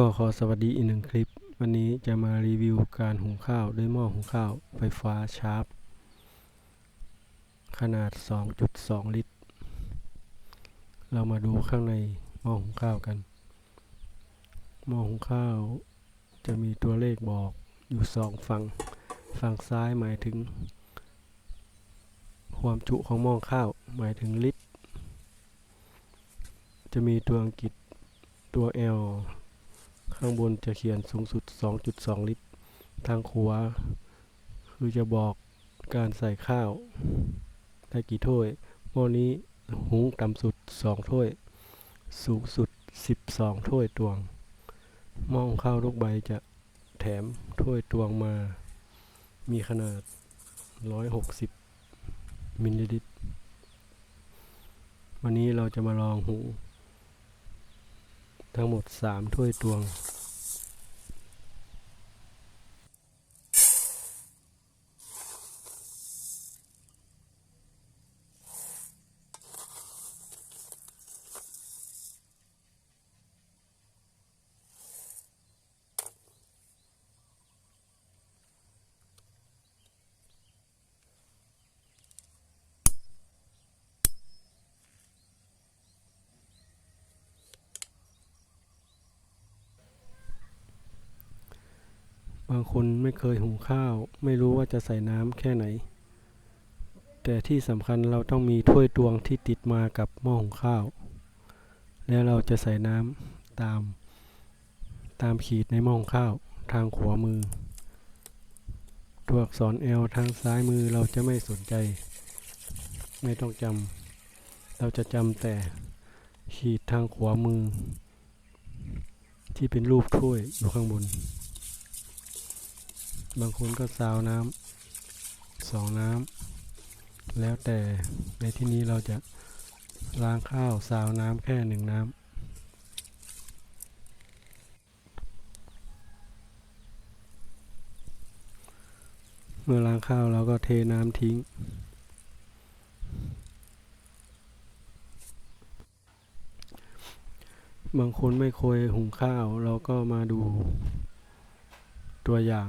ก็ขอสวัสดีอีกหนึ่งคลิป วันนี้จะมารีวิวการหุงข้าวด้วยหม้อหุงข้าวไฟฟ้าชาร์ปขนาด 2.2 ลิตร เรามาดูข้างในหม้อหุงข้าวกัน หม้อหุงข้าวจะมีตัวเลขบอกอยู่สองฝั่ง ฝั่งซ้ายหมายถึง ความจุของหม้อข้าวหมายถึงลิตร จะมีตัวอังกฤษตัว L ข้างบนจะเขียนสูงสุด 2.2 ลิตร ทางขวาคือจะบอกการใส่ข้าว ได้กี่ถ้วย หม้อนี้หุงต่ำสุด 2 ถ้วย สูงสุด 12 ถ้วยตวง หม้อหุงข้าวลูกใบจะแถมถ้วยตวงมา มีขนาด 160 มิลลิลิตร วันนี้เราจะมาลองหุงทั้งหมด 3 ถ้วยตวง บางคนไม่เคยหุงข้าว ไม่รู้ว่าจะใส่น้ำแค่ไหน แต่ที่สำคัญเราต้องมีถ้วยตวงที่ติดมากับหม้อหุงข้าว แล้วเราจะใส่น้ำตาม ตามขีดในหม้อหุงข้าวทางขวามือ ตัวอักษร L ทางซ้ายมือเราจะไม่สนใจ ไม่ต้องจำเราจะจำแต่ขีดทางขวามือ ที่เป็นรูปถ้วยอยู่ข้างบน บางคนก็ซาวน้ำสองน้ำแล้วแต่ในที่นี้เราจะล้างข้าวซาวน้ำแค่หนึ่งน้ำเมื่อล้างข้าวเราก็เทน้ำทิ้ง บางคนไม่เคยหุงข้าวเราก็มาดูตัวอย่าง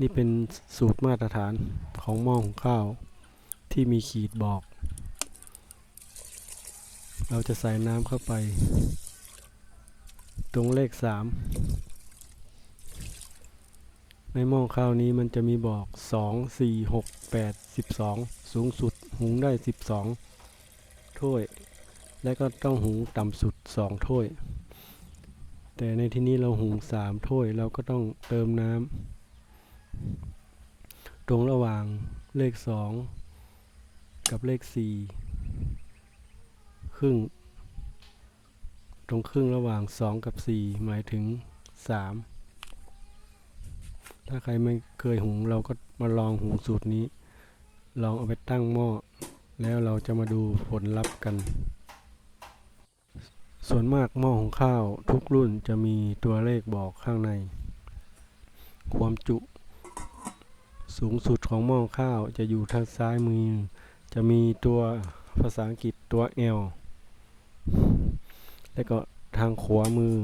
นี่เป็นสูตรมาตรฐานของหม้อหุงข้าว ที่มีขีดบอก เราจะใส่น้ำเข้าไป ตรงเลขสามในหม้อข้าวนี้มันจะมีบอกสองสี่หกแปดสิบสองสูงสุดหุงได้สิบสองถ้วย และก็ต้องหุงต่ำสุดสองถ้วย แต่ในที่นี้เราหุงสามถ้วยเราก็ต้องเติมน้ำ ตรงระหว่างเลขสองกับเลขสี่ครึ่ง ตรงครึ่งระหว่างสองกับสี่หมายถึงสามถ้าใครไม่เคยหุงเราก็มาลองหุงสูตรนี้ ลองเอาไปตั้งหม้อ แล้วเราจะมาดูผลลัพธ์กัน ส่วนมากหม้อหุงข้าวทุกรุ่นจะมีตัวเลขบอกข้างใน ความจุ สูงสุดของหม้อข้าวจะอยู่ทางซ้ายมือ จะมีตัวภาษาอังกฤษตัว L และก็ทางขวามือ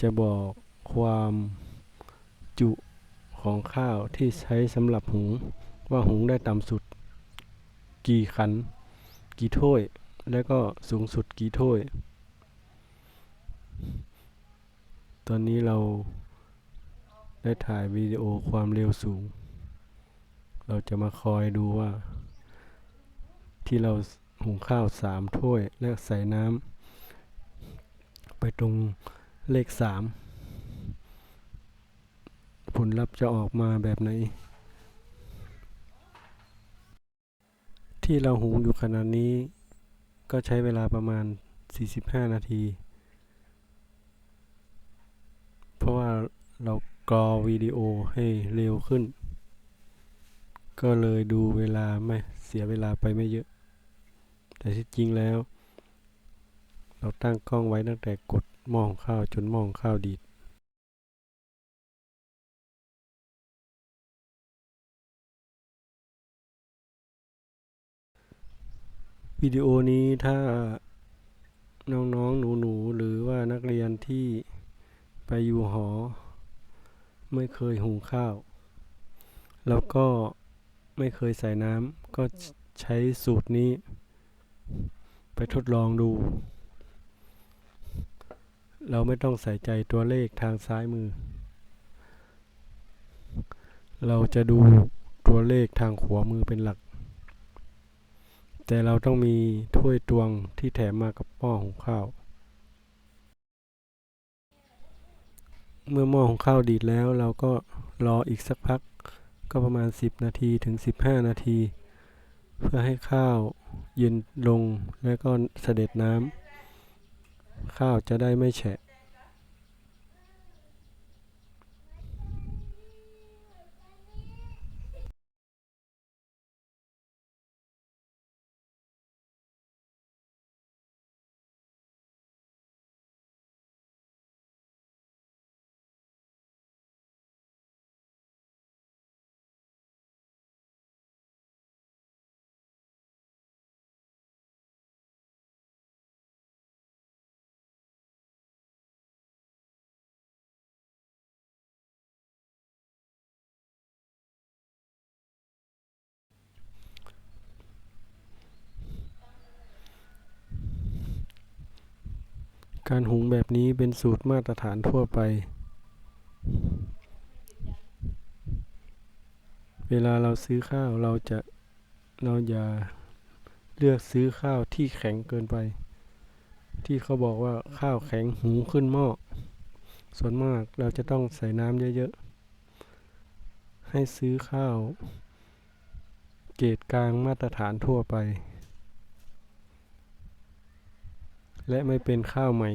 จะบอกความจุของข้าวที่ใช้สำหรับหุง ว่าหุงได้ต่ำสุดกี่ขัน กี่ถ้วย และก็สูงสุดกี่ถ้วย ตอนนี้เรา ได้ถ่ายวิดีโอความเร็วสูง เราจะมาคอยดูว่า ที่เราหุงข้าวสามถ้วยแล้วใส่น้ำไปตรงเลขสามผลลัพธ์จะออกมาแบบไหน ที่เราหุงอยู่ขนาดนี้ ก็ใช้เวลาประมาณ 45 นาที เพราะว่าเรา กรอวิดีโอให้เร็วขึ้น ก็เลยดูเวลาไม่เสียเวลาไปไม่เยอะ แต่ที่จริงแล้ว เราตั้งกล้องไว้ตั้งแต่กดมองข้าวจนมองข้าวดีดวิดีโอนี้ถ้าน้องๆ หนูๆ หรือว่านักเรียนที่ไปอยู่หอ ไม่เคยหุงข้าว แล้วก็ไม่เคยใส่น้ำก็ใช้สูตรนี้ ไปทดลองดู เราไม่ต้องใส่ใจตัวเลขทางซ้ายมือ เราจะดูตัวเลขทางขวามือเป็นหลัก แต่เราต้องมีถ้วยตวงที่แถมมากับหม้อหุงข้าว เมื่อหม้อของข้าวดีดแล้ว เราก็รออีกสักพัก ก็ประมาณ 10 นาทีถึง 15 นาที เพื่อให้ข้าวเย็นลงแล้วก็เสด็จน้ำข้าวจะได้ไม่แฉะ การหุงแบบนี้เป็นสูตรมาตรฐานทั่วไป เวลาเราซื้อข้าวเราจะเราอย่าเลือกซื้อข้าวที่แข็งเกินไป ที่เขาบอกว่าข้าวแข็งหุงขึ้นหม้อ ส่วนมากเราจะต้องใส่น้ำเยอะๆ ให้ซื้อข้าว เกรดกลางมาตรฐานทั่วไป และไม่เป็นข้าวใหม่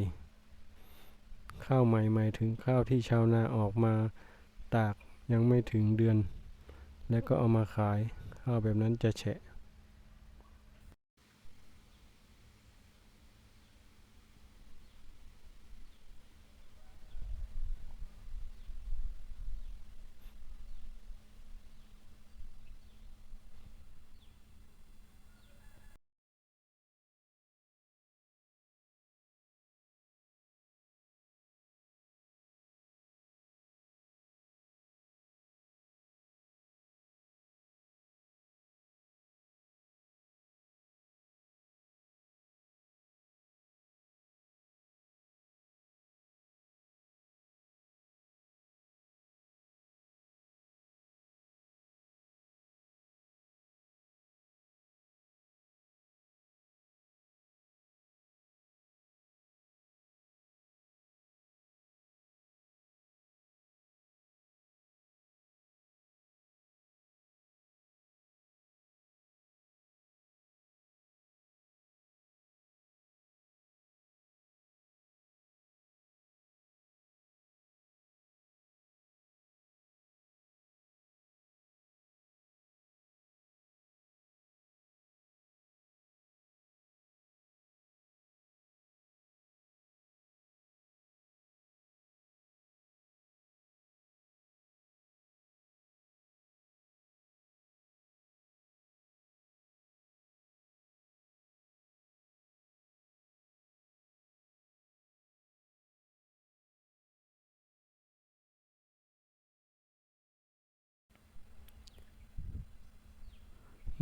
ข้าวใหม่หมายถึงข้าวที่ชาวนาออกมาตากยังไม่ถึงเดือน และก็เอามาขายข้าวแบบนั้นจะแฉะ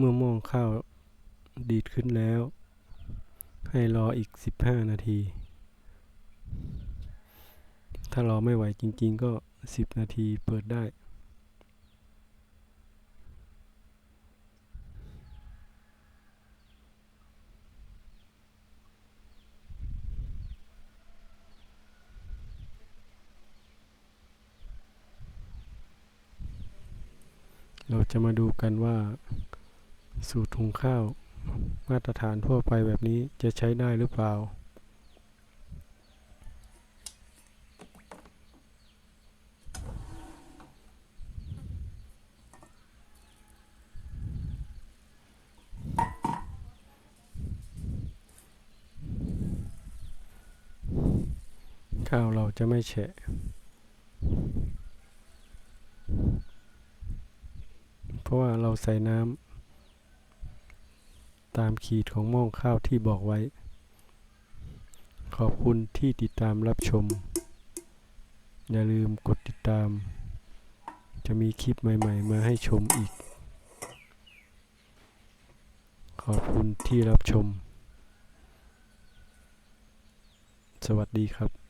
เมื่อม้อข้าวดีดขึ้นแล้ว ให้รออีก 15 นาที ถ้ารอไม่ไหวจริง ๆ ก็ 10 นาทีเปิดได้เราจะมาดูกันว่า สูตรหุงข้าว มาตรฐานทั่วไปแบบนี้จะใช้ได้หรือเปล่า ข้าวเราจะไม่แฉะเพราะว่าเราใส่น้ำ ตามขีดของหม้อข้าวที่บอกไว้ ขอบคุณที่ติดตามรับชม อย่าลืมกดติดตาม จะมีคลิปใหม่ ๆ มาให้ชมอีก ขอบคุณที่รับชม สวัสดีครับ